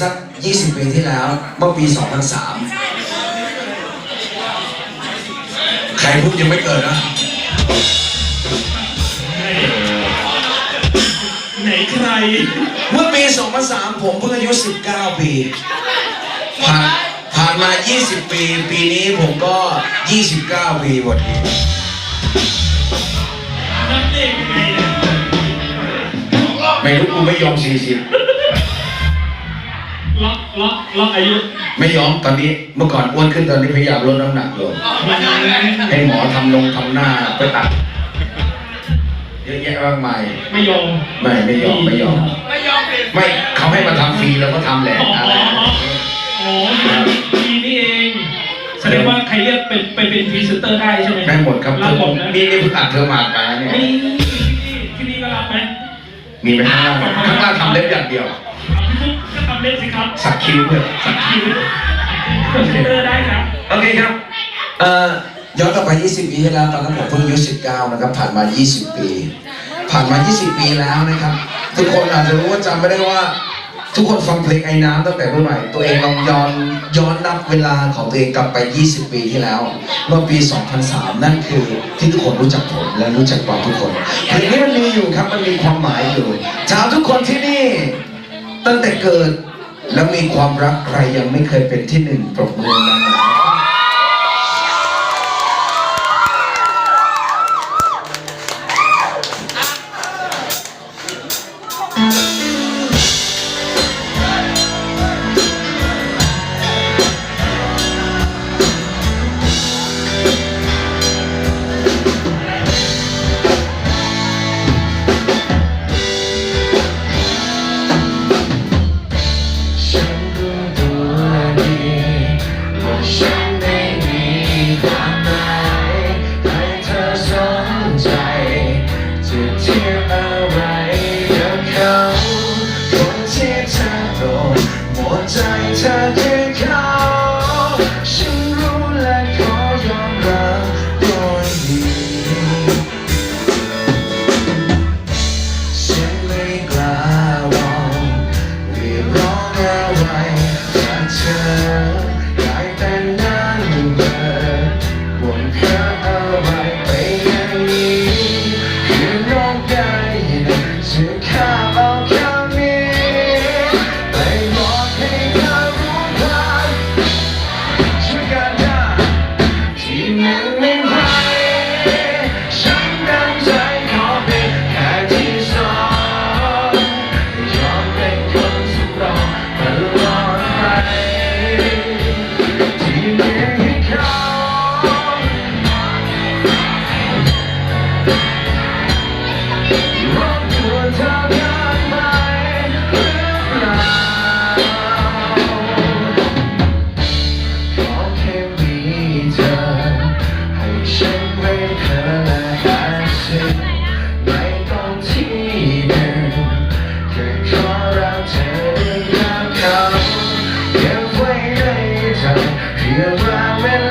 สัก 20 ปีที่แล้ว เมื่อปี 2003 ใครพูดยังไม่เกิดนะ ไหนใคร เมื่อปี 2003 ผมเพิ่งอายุ 19 ปีผ่านผ่านมา 20 ปี ปีนี้ผมก็ 29 ปีพอดีนับเลขยังไงเนี่ยไม่รู้กูไม่ยอม 40 ล็อกล็อกล็อกอายุไม่ยอมตอนนี้เมื่อก่อนอ้วนขึ้นตอนนี้พยายามลดน้ำหนักลงให้หมอทำลงทำหน้าไปตัดเยอะแยะมากมายไม่ยอมไม่ไม่ยอมไม่ยอม ไม่ยอมเป็นไม่เขาให้มาทำฟรีแล้วก็ทำแหละอ๋ออะไรนะโอ้ดีนี่เองแสดงว่าใครเรียกเป็นไปเป็นพรีเซนเตอร์ได้ใช่ไหมได้หมดครับรับหมดนะนี่นี่เพิ่งอัดเธอมาไปเนี่ยนี่ที่นี่ที่นี่ก็รับไหมมีไปข้างล่างข้างล่างทำเล็บอย่างเดียวพี่ฟุ๊กก็ทำ เล่นสิครับสักคิ้วเพื่อสักคิวพรีเซนเตอร์ได้ครับโอเคครับเอ่อย้อนกลับไป 20 ปีที่แล้วตอนนั้นผมเพิ่งอายุ19 นะครับ ผ่านมา 20 ปี ผ่านมา 20 ปีแล้วนะครับ ทุกคนอาจจะรู้ว่าจำไม่ได้ว่า ทุกคนฟังเพลงไอ้น้ำตั้งแต่เมื่อไหร่ตัวเองลองย้อนย้อนนับเวลาของตัวเองกลับไป 20 ปีที่แล้วเมื่อปี 2003 นั่นคือที่ทุกคนรู้จักผมและรู้จักเราทุกคนเพลงนี้มันมีอยู่ครับมันมีความหมายอยู่ชาวทุกคนที่นี่ตั้งแต่เกิด แล้วมีความรักใครยังไม่เคยเป็นที่หนึ่งปรบมือดังๆฉั ฉันไม่มีความหมายให้เธอสนใจจะเทียบอะไรกับเขาคนที่เธอโดนหมดใจเธอ ใจเพี